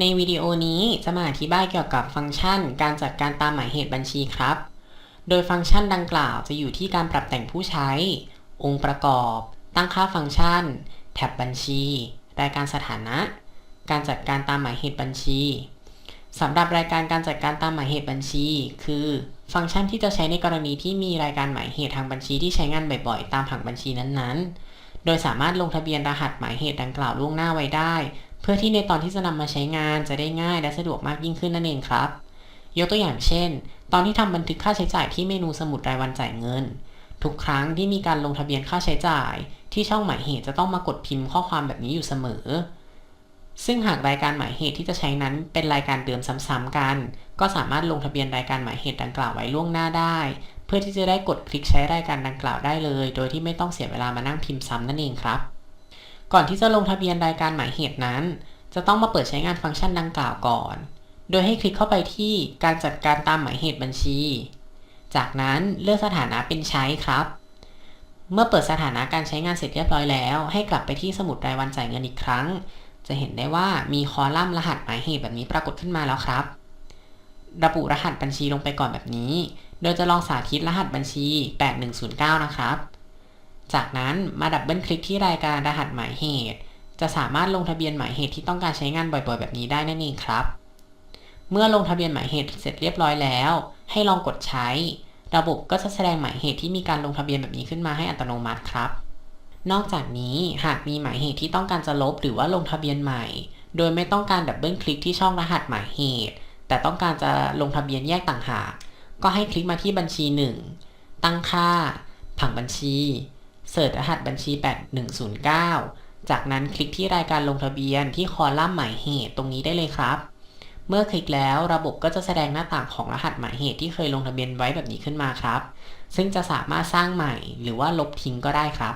ในวิดีโอนี้จะมาอธิบายเกี่ยวกับฟังก์ชัน การจัดการตามหมายเหตุบัญชีครับ โดยฟังก์ชันดังกล่าวจะอยู่ที่การปรับแต่งผู้ใช้ องค์ประกอบ ตั้งค่าฟังก์ชัน แท็บบัญชี รายการสถานะ การจัดการตามหมายเหตุบัญชีสำหรับรายการการจัดการตามหมายเหตุบัญชี คือ ฟังก์ชันที่จะใช้ในกรณีที่มีรายการหมายเหตุทางบัญชีที่ใช้งานบ่อยๆ ตามผังบัญชีนั้นๆ โดยสามารถลงทะเบียนรหัสหมายเหตุดังกล่าวล่วงหน้าไว้ได้ เพื่อที่ในตอนที่จะนำมาใช้งานจะได้ง่ายและสะดวกมากยิ่งขึ้นนั่นเองครับ ยกตัวอย่างเช่น ตอนที่ทำบันทึกค่าใช้จ่ายที่เมนูสมุดรายวันจ่ายเงิน ทุกครั้งที่มีการลงทะเบียนค่าใช้จ่าย ที่ช่องหมายเหตุจะต้องมากดพิมพ์ข้อความแบบนี้อยู่เสมอ ซึ่งหากรายการหมายเหตุที่จะใช้นั้นเป็นรายการเดิมซ้ำๆกัน ก็สามารถลงทะเบียนรายการหมายเหตุดังกล่าวไว้ล่วงหน้าได้ เพื่อที่จะได้กดคลิกใช้รายการดังกล่าวได้เลย โดยที่ไม่ต้องเสียเวลามานั่งพิมพ์ซ้ำนั่นเองครับ ก่อนที่จะลงทะเบียนรายการหมายเหตุนั้น จะต้องมาเปิดใช้งานฟังก์ชันดังกล่าวก่อน โดยให้คลิกเข้าไปที่การจัดการตามหมายเหตุบัญชี จากนั้นเลือกสถานะเป็นใช้ครับ เมื่อเปิดสถานะการใช้งานเสร็จเรียบร้อยแล้ว ให้กลับไปที่สมุดรายวันจ่ายเงินอีกครั้ง จะเห็นได้ว่ามีคอลัมน์รหัสหมายเหตุแบบนี้ปรากฏขึ้นมาแล้วครับ ระบุรหัสบัญชีลงไปก่อนแบบนี้ โดยจะลองสาธิตรหัสบัญชี 8109 นะครับ จากนั้นมาดับเบิลคลิกที่รายการรหัสหมายเหตุ จะสามารถลงทะเบียนหมายเหตุที่ต้องการใช้งานบ่อยๆ แบบนี้ได้นั่นเองครับ เมื่อลงทะเบียนหมายเหตุเสร็จเรียบร้อยแล้ว ให้ลองกดใช้ ระบบก็จะแสดงหมายเหตุที่มีการลงทะเบียนแบบนี้ขึ้นมาให้อัตโนมัติครับ นอกจากนี้หากมีหมายเหตุที่ต้องการจะลบหรือว่าลงทะเบียนใหม่ โดยไม่ต้องการดับเบิลคลิกที่ช่องรหัสหมายเหตุ แต่ต้องการจะลงทะเบียนแยกต่างหาก ก็ให้คลิกมาที่บัญชี 1 ตั้งค่า ผังบัญชี เสิร์ชรหัสบัญชี 8109 จากนั้นคลิกที่รายการลงทะเบียนที่คอลัมน์หมายเหตุตรงนี้ได้เลยครับ เมื่อคลิกแล้วระบบก็จะแสดงหน้าต่างของรหัสหมายเหตุที่เคยลงทะเบียนไว้แบบนี้ขึ้นมาครับ ซึ่งจะสามารถสร้างใหม่หรือว่าลบทิ้งก็ได้ครับ